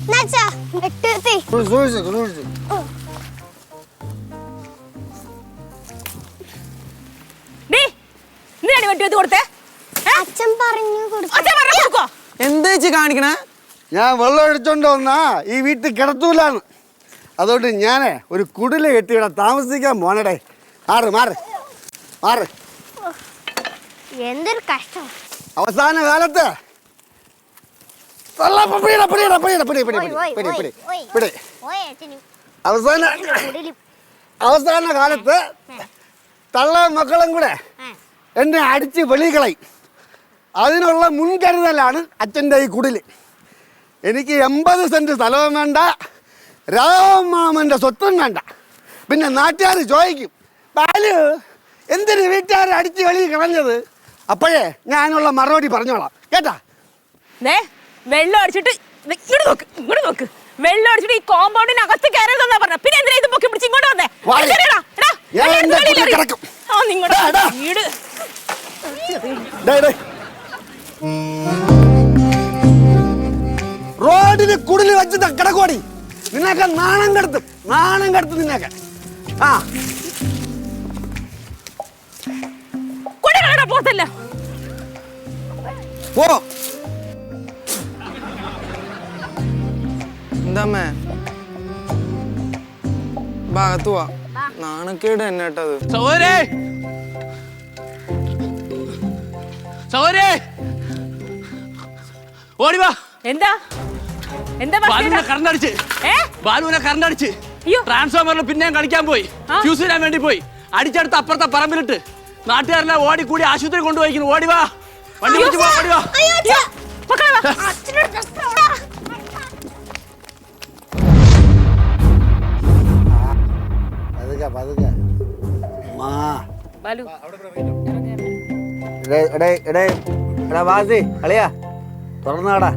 എന്നാച്ചാ വെട്ടുത്തി സൂക്ഷിച്ചു സൂക്ഷിച്ചു നീ എന്തിനാണ് വെട്ടി കൊടുത്തേ? ഏ? പറഞ്ഞു കൊടുത്തു. അച്ഛൻ പറഞ്ഞ കൊടുക്കോ എന്താ ചേച്ചി കാണിക്കണേ? ഞാൻ വെള്ളം അടിച്ചോണ്ട് വന്നാ ഈ വീട്ടിൽ കിടത്തൂലാന്ന്. അതുകൊണ്ട് ഞാനേ ഒരു കുടിൽ കെട്ടി ഇവിടെ താമസിക്കാൻ പോണടേ. മാറ് മാറ്. മാറ്. എന്തൊരു കഷ്ടം. അവസാന കാലത്ത് അവസാന അവസാന കാലത്ത് തള്ള മക്കളും കൂടെ എന്നെ അടിച്ച് വെളികളായി അതിനുള്ള മുൻകരുതലാണ് അച്ഛന്റെ ഈ കുടിൽ എനിക്ക് എൺപത് സെന്റ് സ്ഥലവും വേണ്ട രാമമാമന്റെ സ്വത്തും വേണ്ട. പിന്നെ നാട്ടുകാർ ചോദിക്കും പാൽ എന്തിന് വീട്ടുകാരെ അടിച്ച് വെളിയിൽ കളഞ്ഞത്? അപ്പോഴേ ഞാനുള്ള മറുപടി പറഞ്ഞോളാം. കേട്ടാ? ദേ വെള്ളം അടിച്ചിട്ട് ഇങ്ങോട്ട് നോക്ക് ഇങ്ങോട്ട് നോക്ക്. വെള്ളം അടിച്ചിട്ട് ഈ കോമ്പൗണ്ടിന് അകത്ത് കയറരുതെന്നാ പറഞ്ഞ. പിന്നെ എന്തിനാ ഇത് പൊക്കി പിടിച്ച് ഇങ്ങോട്ട് വന്നേ. ആ നിങ്ങളുടെ. വീട്. റോഡിന് കുടിൽ വെച്ച് ദാ കിടക്കോടി നിന്നൊക്കെ നാണം കെടുത്തും നാണം കെടുത്തും നിന്നൊക്കെ ആ. കൊടകളടാ പോത്തല്ല. പോ. എന്താമ്മേ? ഭാഗത്ത് വാ. നാണക്കേട് തന്നെ കേട്ടത് സൗരേ! സൗരേ! ഓടിവാ എന്താ? എന്താ ബാലുവിനെ ബാസ്കേട്ടാ? കറണ്ട് അടിച്ച് ഏ? ബാലുവിനെ കറണ്ട് അടിച്ച് അയ്യോ. ട്രാൻസ്ഫോമറിൽ പിന്നെയും കളിക്കാൻ പോയി. ഫ്യൂസ് ഇടാൻ വേണ്ടി പോയി. അടിച്ചെടുത്ത് അപ്പുറത്തെ പറമ്പിലിട്ട്. നാട്ടുകാരെല്ലാം ഓടിക്കൂടി ആശുപത്രി കൊണ്ടുപോയിക്കുന്നു. ഓടിവാ വണ്ടി വിളിച്ച് പോ വണ്ടി വാ. പതുക്കെ പതുക്കെ. മാ. ബാലു. എടേ എടേ എടേ. എടാ വാസി അളിയാ തുറന്നാടാ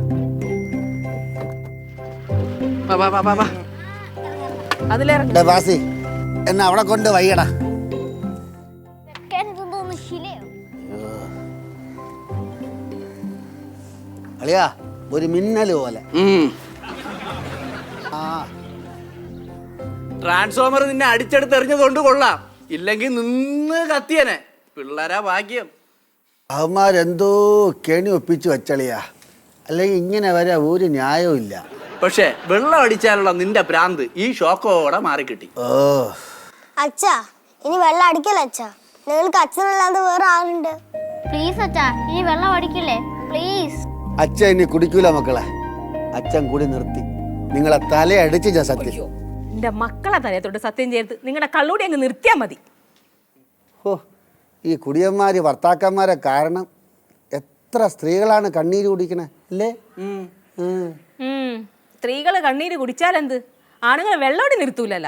വാ, വാ, വാ, വാ, വാ. അതിലിറങ്ങി എടേ വാസി എന്നെ അവിടെ കൊണ്ട് വയ്യടാ. അളിയാ ഒരു മിന്നൽ പോലെ. ആ. ട്രാൻസ്ഫോമർ നിന്നെ അടിച്ചെടുത്ത് എറിഞ്ഞതുകൊണ്ട് കൊള്ളാം. ഇല്ലെങ്കിൽ നിന്ന് കത്തിയനെ. പിള്ളേരാ ഭാഗ്യം. അവന്മാരെന്തോ കെണി ഒപ്പിച്ചു വെച്ചളിയാ. അല്ലെങ്കിൽ ഇങ്ങനെ വരെ ഒരു ന്യായവും ഇല്ല. പക്ഷേ വെള്ളം അടിച്ചാലുള്ള നിന്റെ ഭ്രാന്ത് ഈ ഷോക്കോടെ മാറിക്കിട്ടി. ഓ. അച്ഛാ ഇനി വെള്ളം അടിക്കല അച്ഛാ? നിങ്ങൾക്ക് അച്ഛനല്ലാതെ വേറെ ആളുണ്ട് പ്ലീസ് അച്ഛാ ഇനി വെള്ളം അടിക്കില്ലേ? പ്ലീസ് അച്ഛൻ ഇനി കുടിക്കൂല മക്കളെ. അച്ഛൻ കൂടി നിർത്തി. നിങ്ങളെ തലയടിച്ച് ഞാൻ സത്യം. എന്റെ മക്കളെ തലയത്തോട്ട് സത്യം ചെയ്ത് നിങ്ങളുടെ കള്ളൂടി അങ്ങ് നിർത്തിയാ മതി. ഓ ഈ കുടിയന്മാര് ഭർത്താക്കന്മാരെ കാരണം എത്ര സ്ത്രീകളാണ് കണ്ണീര് കുടിക്കണേ അല്ലേ? സ്ത്രീകൾ കണ്ണീര് കുടിച്ചാലെന്ത്? ആണുങ്ങൾ വെള്ളോടി നിർത്തൂലല്ല.